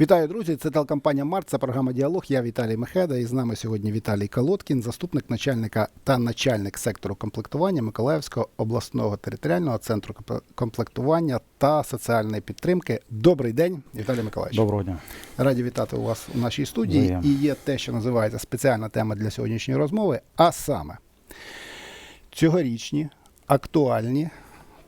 Вітаю, друзі! Це телекомпанія Март, це програма Діалог. Я Віталій Мехеда. І з нами сьогодні Віталій Колодкін, заступник начальника та начальник сектору комплектування Миколаївського обласного територіального центру комплектування та соціальної підтримки. Добрий день, Віталій Миколаївич. Доброго дня. Раді вітати у вас у нашій студії. Взаємно. І є те, що називається спеціальна тема для сьогоднішньої розмови, а саме цьогорічні актуальні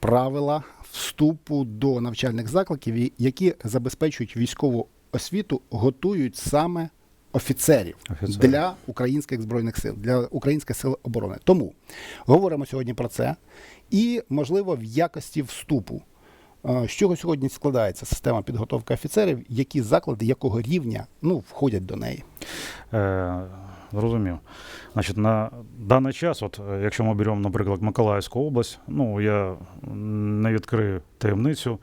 правила вступу до навчальних закладів, які забезпечують військову освіту, готують саме офіцерів, Офіцерів. для українських збройних сил, для українських сил оборони. Тому говоримо сьогодні про це і, можливо, в якості вступу. З чого сьогодні складається система підготовки офіцерів, які заклади якого рівня ну, входять до неї? Е, зрозумів. Значить, на даний час, от, е, якщо ми беремо, наприклад, Миколаївську область, ну я не відкрию таємницю.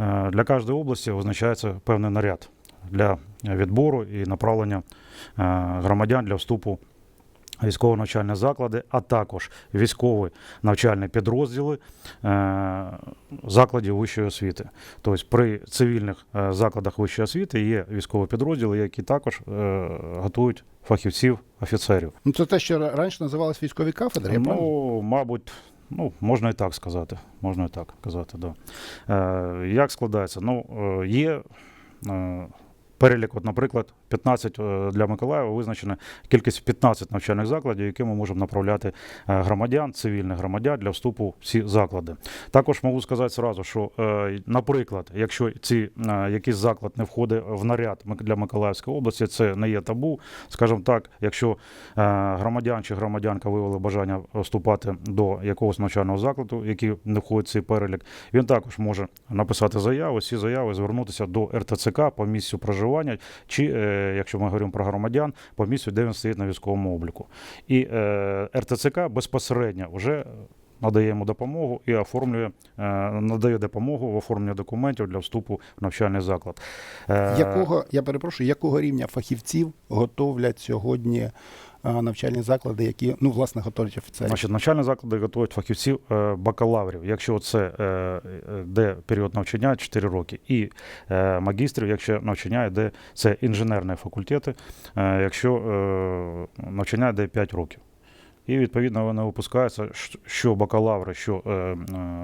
Е, для кожної області визначається певний наряд для відбору і направлення е, громадян для вступу в військово навчальні заклади, а також військові навчальні підрозділи е, закладів вищої освіти. Тобто при цивільних е, закладах вищої освіти є військові підрозділи, які також е, готують фахівців, офіцерів. Ну, це те, що раніше називалось військові кафедри. я правильно? Ну, мабуть, ну, можна і так сказати. Можна і так казати, да. Е, як складається? Ну, є е, перелік, от, наприклад, 15 е, для Миколаєва визначена кількість 15 навчальних закладів, які ми можемо направляти е, громадян, цивільних громадян для вступу в ці заклади. Також можу сказати зразу, що, е, наприклад, якщо ці якийсь заклад не входить в наряд для Миколаївської області, це не є табу. Скажімо так, якщо громадян чи громадянка виявили бажання вступати до якогось навчального закладу, який не входить в цей перелік, він також може написати заяву, ці заяви звернутися до РТЦК по місцю проживання, чи якщо ми говоримо про громадян, по місцю, де він стоїть на військовому обліку. І е, РТЦК безпосередньо вже надає йому допомогу і оформлює, е, надає допомогу в оформленні документів для вступу в навчальний заклад. Е, Якого, я перепрошую, якого рівня фахівців готовлять сьогодні навчальні заклади, які ну, власне готують офіцерів? Значить, навчальні заклади готують фахівців е, бакалаврів, якщо це е, е, де період навчання 4 роки, і е, магістрів, якщо навчання йде це інженерні факультети, е, якщо е, навчання йде 5 років. І відповідно вони випускаються, що бакалаври, що е, е,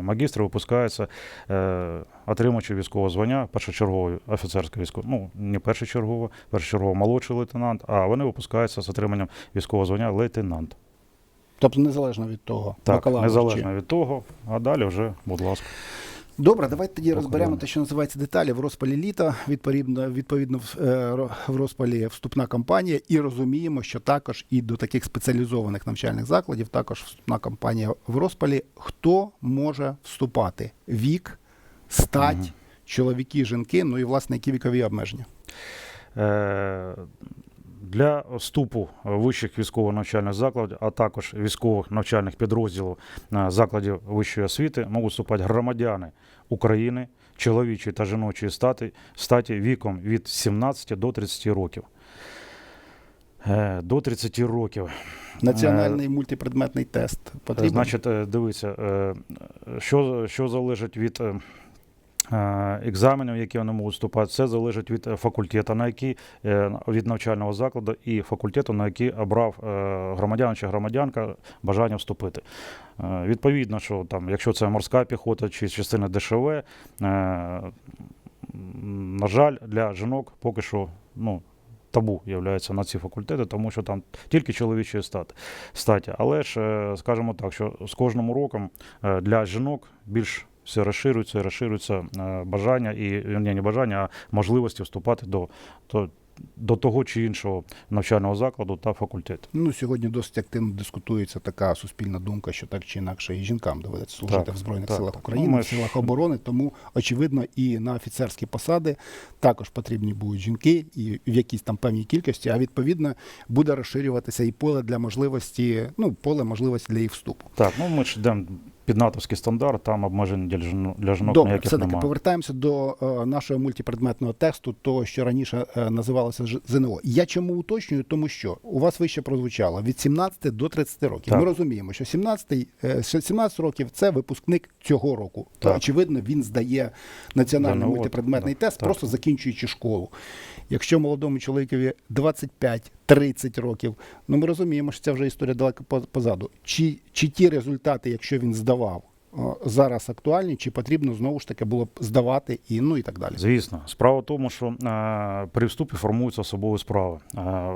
магістри випускаються, е, отримуючи військове звання, першочергове офіцерське військове, ну не першочергове, першочергово молодший лейтенант, а вони випускаються з отриманням військового звання лейтенант. Тобто незалежно від того, Так, бакалавр чи- незалежно від того, а далі вже, будь ласка. Добре, давайте тоді розберемо те, що називається деталі в розпалі літа. Відповідно, відповідно в, е, в розпалі вступна кампанія, і розуміємо, що також і до таких спеціалізованих навчальних закладів також вступна кампанія в розпалі. Хто може вступати? Вік, стать, Мгм. чоловіки, жінки, ну і власне які вікові обмеження. Е, Для вступу вищих військово-навчальних закладів, а також військових навчальних підрозділів е, закладів вищої освіти можуть вступати громадяни України, чоловічої та жіночої статі, статі віком від 17 до 30 років. Е, До 30 років. Національний мультипредметний тест потрібен. Значить, е, дивіться, е, що, що залежить від е, е, екзаменів, які вони можуть вступати, це залежить від е, факультету, на який е, від навчального закладу і факультету, на який обрав е, громадян чи громадянка бажання вступити. Е, Відповідно, що там, якщо це морська піхота чи частина ДШВ, е, на жаль, для жінок поки що ну, табу являється на ці факультети, тому що там тільки чоловічі стати статі. Але ж, е, скажімо так, що з кожним роком е, для жінок більш все розширюється і розширюється е, бажання і ні, не бажання, а можливості вступати до, до, до того чи іншого навчального закладу та факультету. Ну, сьогодні досить активно дискутується така суспільна думка, що так чи інакше і жінкам доведеться служити Так, в Збройних так, силах. України, Ну, ми в силах оборони. Тому, очевидно, і на офіцерські посади також потрібні будуть жінки, і в якійсь там певній кількості, а відповідно буде розширюватися і поле для можливості, ну, поле можливості для їх вступу. Так, ну ми ж йдемо під натовський стандарт, там обмежень для жінок, для жінок Добре, ніяких все-таки немає. повертаємося до е, нашого мультипредметного тексту, того, що раніше е, називалося ЗНО. Я чому уточнюю? Тому що у вас вище прозвучало від 17 до 30 років. Так. Ми розуміємо, що 17, е, 17 років це випускник цього року. То, очевидно, він здає національний ЗНО, мультипредметний да, тест, так. просто закінчуючи школу. Якщо молодому чоловікові 25-30 років, ну ми розуміємо, що це вже історія далеко позаду. Чи, чи ті результати, якщо він здавав, зараз актуальні, чи потрібно знову ж таки було б здавати і ну і так далі. Звісно, справа в тому, що е, при вступі формуються особові справи. Е,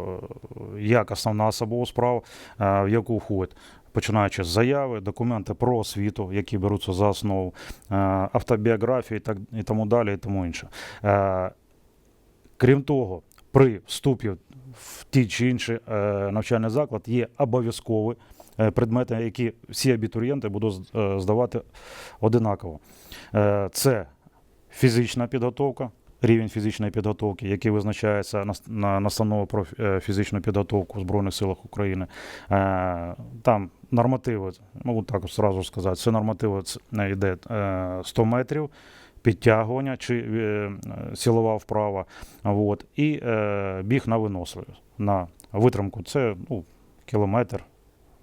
як основна особова справа, е, в яку входить. Починаючи з заяви, документи про освіту, які беруться за основу, е, автобіографії і так і тому далі, і тому інше. Е, крім того, при вступі в ті чи інші е, навчальний заклад є обов'язкові е, предмети, які всі абітурієнти будуть е, здавати одинаково. Це фізична підготовка, рівень фізичної підготовки, який визначається на, на настанову про фізичну підготовку в Збройних силах України. Там нормативи, можу так от зразу сказати, це нормативи це йде е, 100 метрів. Підтягування чи е, е, силова вправа, от, і е, біг на виносливість, на витримку. Це ну, кілометр,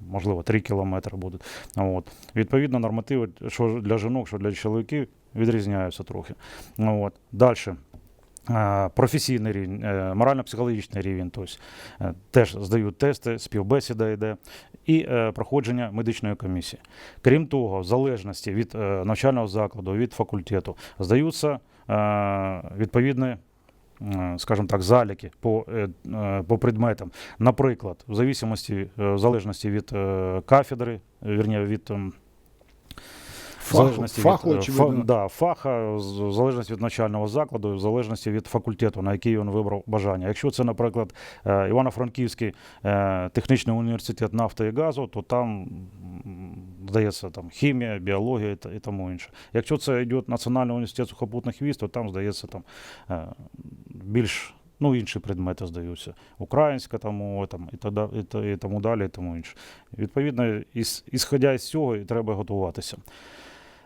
можливо, 3 кілометри будуть. От. Відповідно, нормативи, що для жінок, що для чоловіків, відрізняються трохи. От. Далі. Е, Професійний рівень, е, морально-психологічний рівень, тобто е, теж здають тести, співбесіда йде, і проходження медичної комісії. Крім того, в залежності від навчального закладу, від факультету, здаються відповідні, скажімо так, заліки по, по предметам. Наприклад, в в залежності від кафедри, вірні, від в залежності фаху від, е, фа, да, фаха, в залежності від навчального закладу, в залежності від факультету, на який він вибрав бажання. Якщо це, наприклад, е, Івано-Франківський е, технічний університет нафти і газу, то там здається там хімія, біологія і, тому інше. Якщо це йде Національний університет сухопутних військ, то там здається там більш. Ну, інші предмети здаються. Українська там, мова, там, і, тоді, і, то- і тому далі, і тому інше. Відповідно, із, ісходя з цього, і треба готуватися.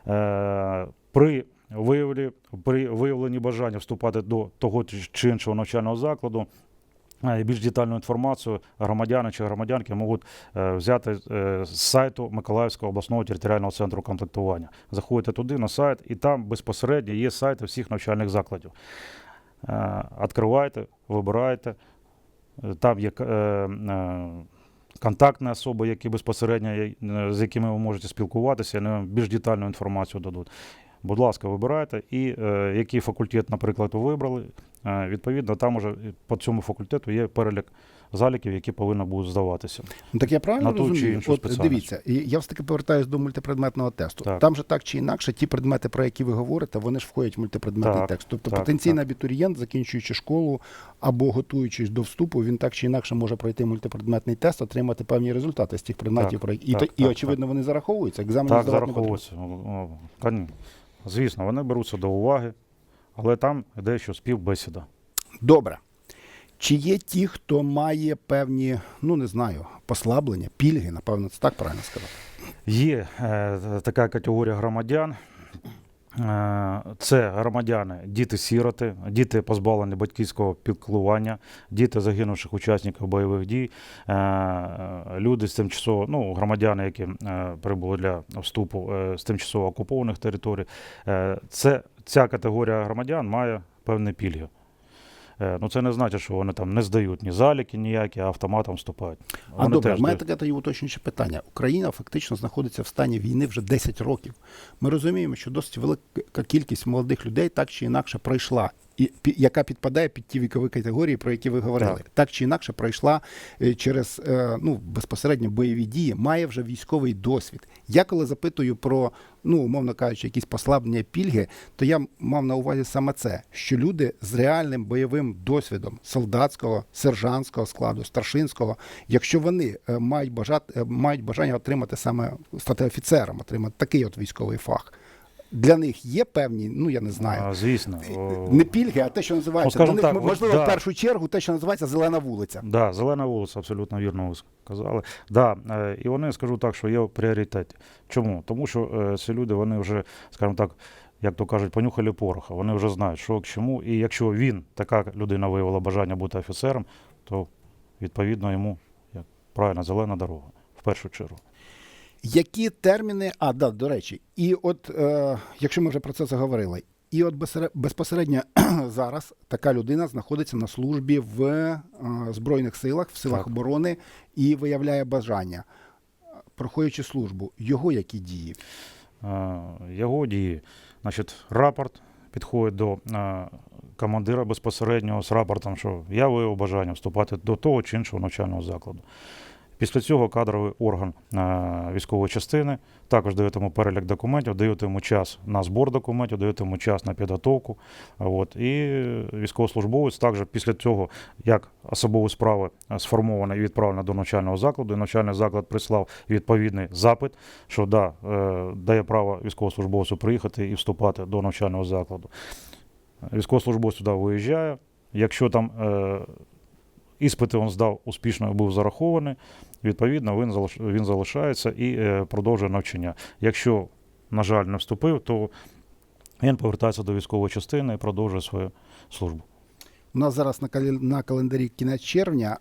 Е, при виявлі, при виявленні бажання вступати до того чи- іншого навчального закладу. е, Більш детальну інформацію громадяни чи громадянки можуть е, взяти з сайту Миколаївського обласного територіального центру комплектування. Заходите туди на сайт, і там безпосередньо є сайти всіх навчальних закладів. Відкривайте, вибирайте. Там є контактні особи, які безпосередньо з якими ви можете спілкуватися, вони вам більш детальну інформацію дадуть. Будь ласка, вибирайте. І е, який факультет, наприклад, ви вибрали, е, відповідно, там уже по цьому факультету є перелік заліків, які повинні будуть здаватися. Ну, так я правильно на ту розумію? От дивіться, я все таки повертаюся до мультипредметного тесту. Так. Там же так чи інакше, ті предмети, про які ви говорите, вони ж входять в мультипредметний Так, текст. Тобто так, потенційний так. абітурієнт, закінчуючи школу або готуючись до вступу, він так чи інакше може пройти мультипредметний тест, отримати певні результати з тих предметів, Так, про які і, так, і так, очевидно вони зараховуються. Екзамени Так, зараховується. О, о, кон- Звісно, вони беруться до уваги, але там йде ще співбесіда. Добре. Чи є ті, хто має певні, ну не знаю, послаблення, пільги, напевно, це так правильно сказати. Є е, така категорія громадян. Е, Це громадяни, діти-сіроти, діти позбавлені батьківського піклування, діти загинувших учасників бойових дій, е, люди з тимчасово, ну, громадяни, які е, прибули для вступу з тимчасово окупованих територій. Це, ця категорія громадян має певні пільги. Е, Ну, це не значить, що вони там не здають ні заліки ніякі, а автоматом вступають. А добре, в мене таке тоді уточнююче питання. Україна фактично знаходиться в стані війни вже 10 років. Ми розуміємо, що досить велика кількість молодих людей так чи інакше пройшла, яка підпадає під ті вікові категорії, про які ви говорили. Так, Так. чи інакше пройшла е, через е, ну, безпосередньо бойові дії, має вже військовий досвід. Я коли запитую про, ну, умовно кажучи, якісь послаблення пільги, то я мав на увазі саме це, що люди з реальним бойовим досвідом солдатського, сержантського складу, старшинського, якщо вони е, мають бажати, мають бажання отримати саме стати офіцером, отримати такий от військовий фах. Для них є певні, ну я не знаю. А, звісно. о, Не пільги, а те, що називається Ну, скажімо для них, так, можливо, от, в першу чергу те, що називається зелена вулиця. Да, зелена вулиця, абсолютно вірно ви сказали. Да, е, і вони скажу так, що є в пріоритеті. Чому? Тому що е, ці люди, вони вже, скажімо так, як то кажуть, понюхали пороха. Вони вже знають, що к чому. І якщо він, така людина, виявила бажання бути офіцером, то відповідно йому, як правильно, зелена дорога в першу чергу. Які терміни, а да, до речі, і от е, якщо ми вже про це заговорили, і от безпосередньо зараз така людина знаходиться на службі в е, Збройних силах, в силах Так. оборони і виявляє бажання, проходячи службу, його які дії? Е, Його дії, значить, рапорт підходить до е, командира безпосередньо з рапортом, що я виявив бажання вступати до того чи іншого навчального закладу. Після цього кадровий орган е, військової частини також дає йому перелік документів, дає йому час на збор документів, дає йому час на підготовку. От, і військовослужбовець також після цього, як особові справи е, сформована і відправлена до навчального закладу, і навчальний заклад прислав відповідний запит, що да, е, дає право військовослужбовцю приїхати і вступати до навчального закладу. Військовослужбовець туди виїжджає. Якщо там іспити він здав успішно був зарахований, відповідно він, він залишається і е, продовжує навчання. Якщо, на жаль, не вступив, то він повертається до військової частини і продовжує свою службу. У нас зараз на, календарі кінець червня,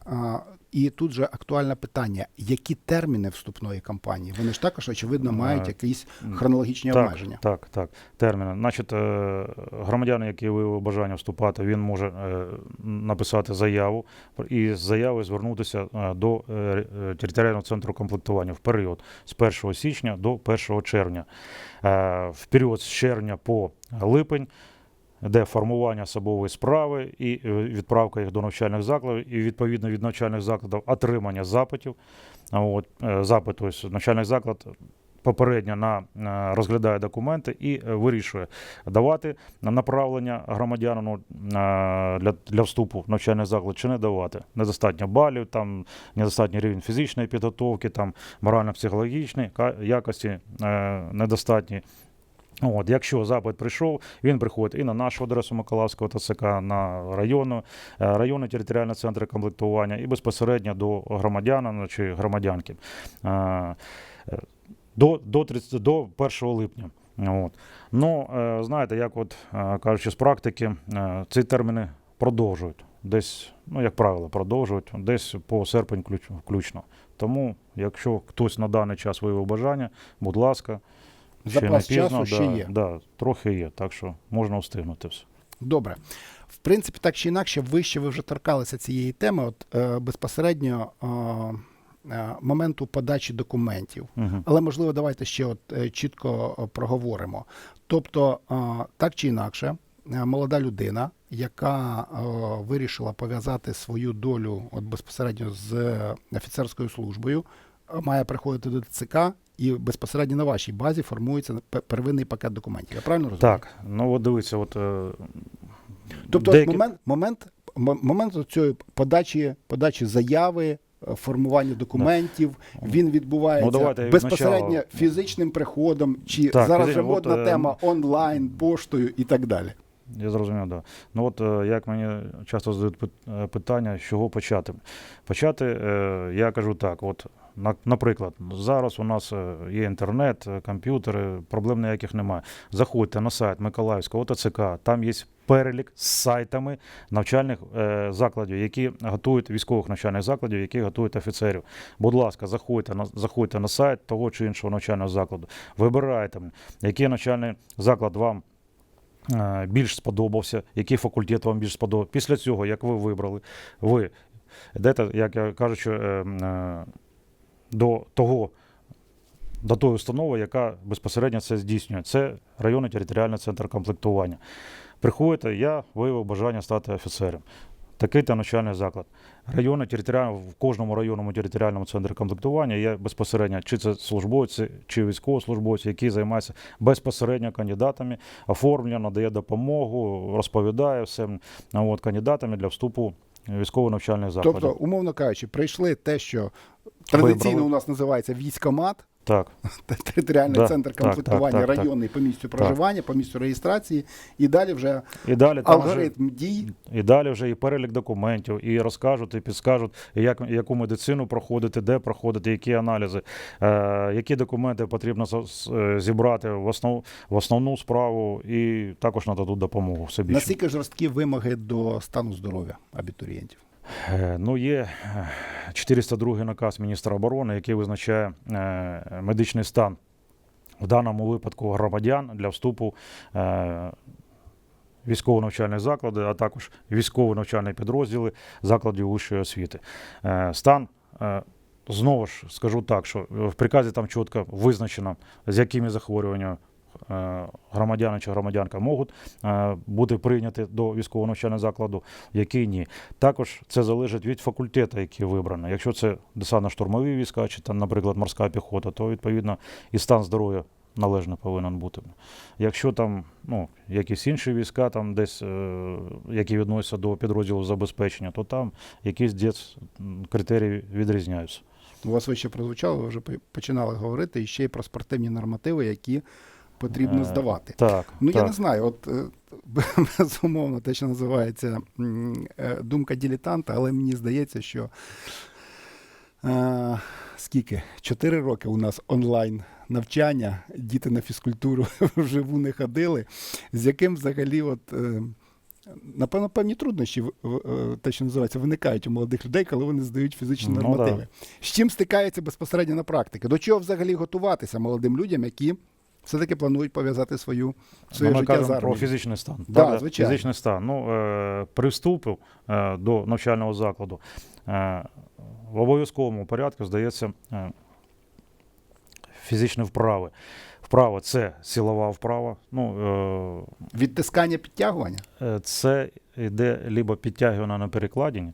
і тут же актуальне питання: які терміни вступної кампанії? Вони ж також, очевидно, мають якісь хронологічні так, обмеження. Так, так, терміни. Значить, е, громадян, який виявив бажання вступати, він може е, написати заяву і з заявою звернутися е, до територіального центру комплектування в період з 1 січня до 1 червня. В період з червня по липень. Де формування особової справи і е, відправка їх до навчальних закладів, і відповідно від навчальних закладів отримання запитів. От, е, запит, тобто навчальний заклад попередньо на, е, розглядає документи і вирішує давати направлення громадянину для, для вступу в навчальний заклад чи не давати. Недостатньо балів, там недостатній рівень фізичної підготовки, там морально-психологічної якості недостатні. От, якщо запит прийшов, він приходить і на нашу адресу Миколаївського ТЦК, на районну, е, районні територіальні центри комплектування і безпосередньо до громадянина чи громадянки. Е, До, до, 30, до 1 липня. От. Ну, е, знаєте, як от кажучи з практики, ці терміни продовжують. Десь, ну, як правило, продовжують, десь по серпень включно. Тому, якщо хтось на даний час виявив бажання, будь ласка, Запас не пізно, часу ще да, є. Да, трохи є, так що можна встигнути все. Добре. В принципі, так чи інакше, вище ви вже торкалися цієї теми, от е, безпосередньо е, е, моменту подачі документів. Угу. Але можливо, давайте ще от е, чітко е, проговоримо. Тобто, е, так чи інакше, е, молода людина, яка е, вирішила пов'язати свою долю от безпосередньо з офіцерською службою, має приходити до ТЦК. І безпосередньо на вашій базі формується первинний пакет документів. Я правильно розумію? Так, ну от дивіться, от е, Тобто деякі- момент, момент, момент цієї подачі, подачі заяви, е, формування документів, він відбувається Ну, давайте безпосередньо відначала. фізичним приходом, чи Так, зараз вже фізично, от, модна е, тема онлайн, поштою і так далі. Я зрозумів, да. Ну от як мені часто задають питання, з чого почати. Почати, я кажу так: от, наприклад, зараз у нас е, є інтернет, е, комп'ютери, проблем ніяких немає. Заходьте на сайт Миколаївського ОТЦК, там є перелік з сайтами навчальних е, закладів, які готують військових навчальних закладів, які готують офіцерів. Будь ласка, заходьте на заходьте на сайт того чи іншого навчального закладу. Вибирайте, який навчальний заклад вам більш сподобався, який факультет вам більш сподобався. Після цього, як ви вибрали, ви йдете, як я кажучи, до того. До тої установи, яка безпосередньо це здійснює. Це районний територіальний центр комплектування. Приходите, я виявив бажання стати офіцером. Такий то навчальний заклад. Районний територіальний, в кожному районному територіальному центрі комплектування є безпосередньо, чи це службовці, чи військовослужбовці, які займаються безпосередньо кандидатами, оформлює, надає допомогу, розповідає всім от, кандидатами для вступу в військово-навчальний заклад. Тобто, умовно кажучи, прийшли те, що традиційно Вибрали. у нас називається військомат, Так. територіальний Да, центр комплектування так, так, так. районний по місцю проживання, по місцю реєстрації, і далі вже І далі там вже- алгоритм дій. І далі вже і перелік документів, і розкажуть, і підскажуть, як, яку медицину проходити, де проходити, які аналізи, е, які документи потрібно е, зібрати в, основ, в основну справу, і також нададуть допомогу всебічно. Наскільки жорсткі вимоги до стану здоров'я абітурієнтів? Е, Ну, є е, 402 наказ міністра оборони, який визначає е, медичний стан в даному випадку громадян для вступу е, військово-навчальних закладів, а також військово-навчальні підрозділи закладів вищої освіти. Е, Стан. е, Знову ж скажу так, що в приказі там чітко визначено, з якими захворюваннями е, громадяни чи громадянка можуть е, бути прийняті до військового навчального закладу, які ні. Також це залежить від факультету, який вибрано. Якщо це десантно-штурмові війська, чи там, наприклад, морська піхота, то відповідно і стан здоров'я належно повинен бути. Якщо там ну, якісь інші війська, там десь, е, які відносяться до підрозділу забезпечення, то там якісь десь критерії відрізняються. У вас вище прозвучало, ви вже починали говорити і ще й про спортивні нормативи, які потрібно Е, здавати. Так, Ну, так. я не знаю, от е, безумовно, те, що називається е, думка дилетанта, але мені здається, що е, скільки? Чотири роки у нас онлайн навчання, діти на фізкультуру вживу не ходили, з яким взагалі, от. Напевно, певні труднощі, те, що називається, виникають у молодих людей, коли вони здають фізичні Ну, нормативи. З чим стикаються безпосередньо на практиці? До чого взагалі готуватися молодим людям, які все-таки планують пов'язати свою, своє Ну, ми життя з кажемо про фізичний стан. Да, правда? звичайно. Фізичний стан. Ну, е, при вступу е, до навчального закладу е, в обов'язковому порядку здається е, фізичні вправи. Вправа це силова вправа. Ну, е, Відтискання підтягування? Е, Це йде либо підтягування на перекладині,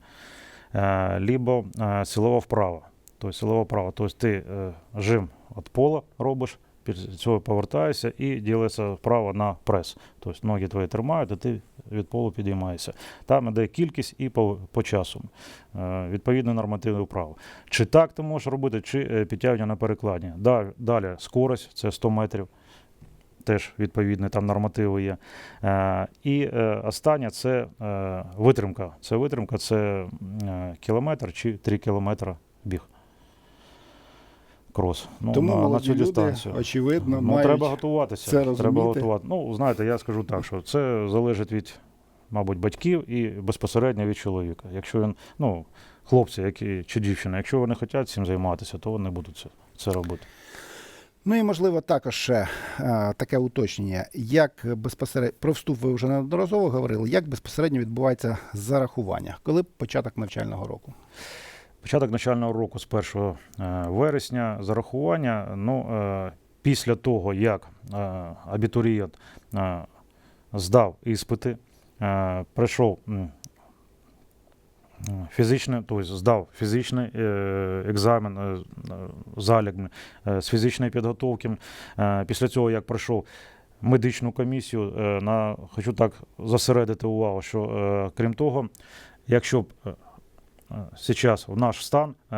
е, либо е, силова вправа. Тобто силова вправа. Тобто ти е, жим від пола робиш, після цього повертаєшся і ділиться вправо на прес. Тобто ноги твої тримають, а ти від полу підіймаєшся. Там іде кількість і по, по часу. Е, Відповідно нормативне вправо. Чи так ти можеш робити, чи е, підтягування на перекладині. Да- Далі скорость, це 100 метрів. Теж відповідні там нормативи є. Е, і е, останнє це е, витримка. Це витримка, це е, кілометр чи 3 кілометри біг. Крос. Ну, Тому на, на молоді цю люди, дистанцію. очевидно, ну, мають треба готуватися. це треба розуміти. готувати. Ну, знаєте, я скажу так, що це залежить від, мабуть, батьків і безпосередньо від чоловіка. Якщо він, ну, хлопці, які чи дівчина, якщо вони хочуть цим займатися, то вони будуть це, це робити. Ну і можливо також ще е, таке уточнення. Як безпосередньо про вступ ви вже неодноразово говорили, як безпосередньо відбувається зарахування? Коли початок навчального року? Початок навчального року з 1 е, вересня зарахування. Ну, е, після того, як е, абітурієнт здав іспити, пройшов фізичний, тобто здав фізичний екзамен, залік з фізичної підготовки. Після цього, як пройшов медичну комісію, на, хочу так зосередити увагу, що крім того, якщо б е, Зараз в наш стан е,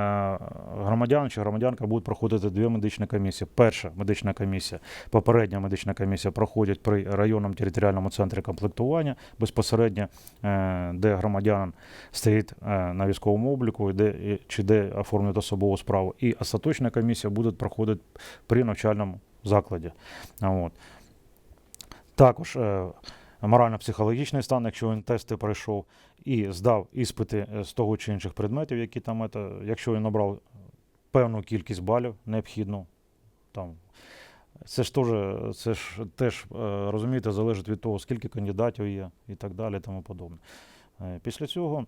громадян чи громадянка будуть проходити дві медичні комісії. Перша медична комісія, попередня медична комісія проходять при районному територіальному центрі комплектування безпосередньо, е, де громадянин стоїть на військовому обліку, де, чи де оформлюють особову справу. І остаточна комісія буде проходити при навчальному закладі. От. Також морально-психологічний стан, якщо він тести пройшов і здав іспити е, з того чи інших предметів, які там, ета, якщо він набрав певну кількість балів необхідну, там, це ж теж, це ж теж е, розумієте, залежить від того, скільки кандидатів є і так далі, тому подобне. Е, Після цього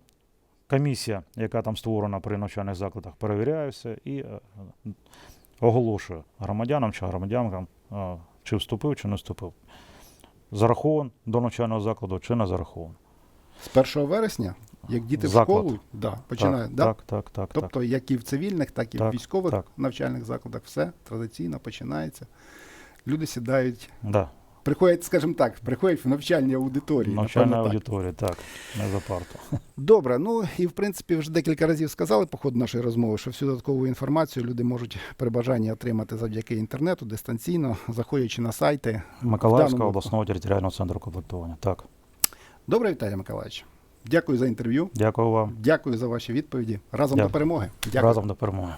комісія, яка там створена при навчальних закладах, перевіряє все і оголошує громадянам чи громадянкам, чи вступив, чи не вступив. Зарахован до навчального закладу чи не зарахован. З 1 вересня, як діти Заклад. в школу да, починають, так, да? так, так, так, так. тобто як і в цивільних, так і в військових так. навчальних закладах, все традиційно починається. Люди сідають Да. Приходять, скажімо так, приходять в навчальні аудиторії. Навчальна напевно, так. аудиторія, так, не за парту. Добре, ну і в принципі вже декілька разів сказали по ходу нашої розмови, що всю додаткову інформацію люди можуть при бажанні отримати завдяки інтернету, дистанційно, заходячи на сайти. Миколаївського даному- обласного територіального центру комплектування. Так. Добре, Віталій Миколаївич. Дякую за інтерв'ю. Дякую вам. Дякую за ваші відповіді. Разом Дякую. до перемоги. Дякую. Разом до перемоги.